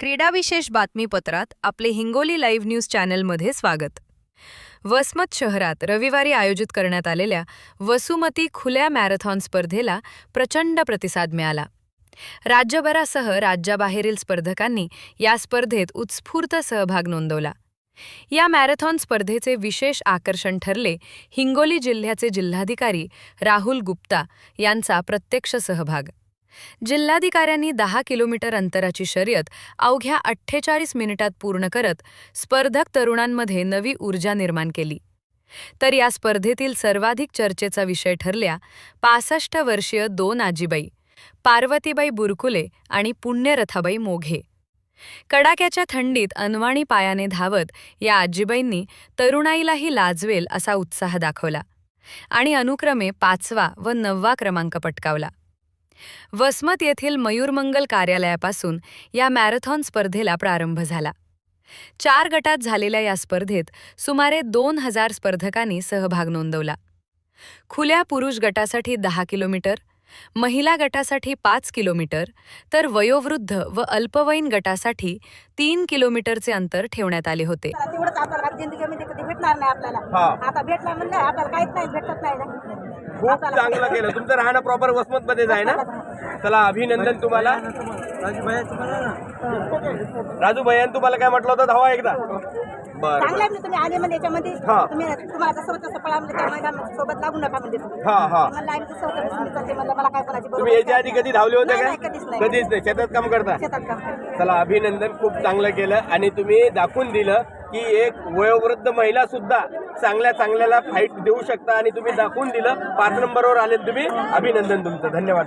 क्रीडाविशेष बातमीपत्रात आपले Hingoli live news चॅनलमध्ये स्वागत. वसमत शहरात रविवारी आयोजित करण्यात आलेल्या वसुमती खुल्या मॅरेथॉन स्पर्धेला प्रचंड प्रतिसाद मिळाला. राज्यभरासह राज्याबाहेरील स्पर्धकांनी या स्पर्धेत उत्स्फूर्त सहभाग नोंदवला. या मॅरेथॉन स्पर्धेचे विशेष आकर्षण ठरले हिंगोली जिल्ह्याचे जिल्हाधिकारी राहुल गुप्ता यांचा प्रत्यक्ष सहभाग. जिल्हाधिकाऱ्यांनी दहा किलोमीटर अंतराची शर्यत अवघ्या अठ्ठेचाळीस मिनिटात पूर्ण करत स्पर्धक तरुणांमध्ये नवी ऊर्जा निर्माण केली. तर या स्पर्धेतील सर्वाधिक चर्चेचा विषय ठरल्या पासष्ट वर्षीय दोन आजीबाई पार्वतीबाई बुरकुले आणि पुण्यरथाबाई मोघे. कडाक्याच्या थंडीत अनवाणी पायाने धावत या आजीबाईंनी तरुणाईलाही लाजवेल असा उत्साह दाखवला आणि अनुक्रमे पाचवा व नववा क्रमांक पटकावला. वसमत येथील मयूरमंगल कार्यालयापासून या मॅरेथॉन स्पर्धेला प्रारंभ झाला. चार गटात झालेल्या या स्पर्धेत सुमारे दोन हजार स्पर्धकांनी सहभाग नोंदवला. खुल्या पुरुष गटासाठी दहा किलोमीटर महिला गटासाठी पाच किलोमीटर तर वयोवृद्ध व अल्पवयीन गटासाठी तीन किलोमीटरचे अंतर ठेवण्यात आले होते. चला, तेवढंच आपल्याला जिंदगीमध्ये कधी भेटणार नाही आपल्याला. हा. आता भेटला म्हणजे आपल्याला काहीच नाही भेटत नाही. ना खूप चांगलं केलं. तुमचं राहणं प्रॉपर वसमत मध्येच आहे ना? चला अभिनंदन तुम्हाला. राजू भैयान तुम्हाला काय म्हटलं होतं? धावा एकदा. बर चांगलं आहे म्हणजे तुम्ही आले म्हणजे याच्यामध्ये. हा. तुम्ही तुम्हाला जसं होतं तसं पळा म्हणजे त्या मैदानात सोबत लागू नका म्हणजे तुम्ही. हा हा. म्हणलं आम्ही तसं होतं तसं मी चालते म्हणलं मला काय करायची तुम्ही याच्या आधी कधी धावले होते नाही, का नाही, कधीच नाही. कधीच नाही. शेतात काम करता? शेतात काम करते. चला अभिनंदन. खूप चांगलं केलं आणि तुम्ही दाखवून दिलं की एक वयोवृद्ध महिला सुद्धा चांगल्या चांगल्याला फाईट देऊ शकता आणि तुम्ही दाखवून दिलं. पाच नंबरवर आले तुम्ही. अभिनंदन तुमचं. धन्यवाद.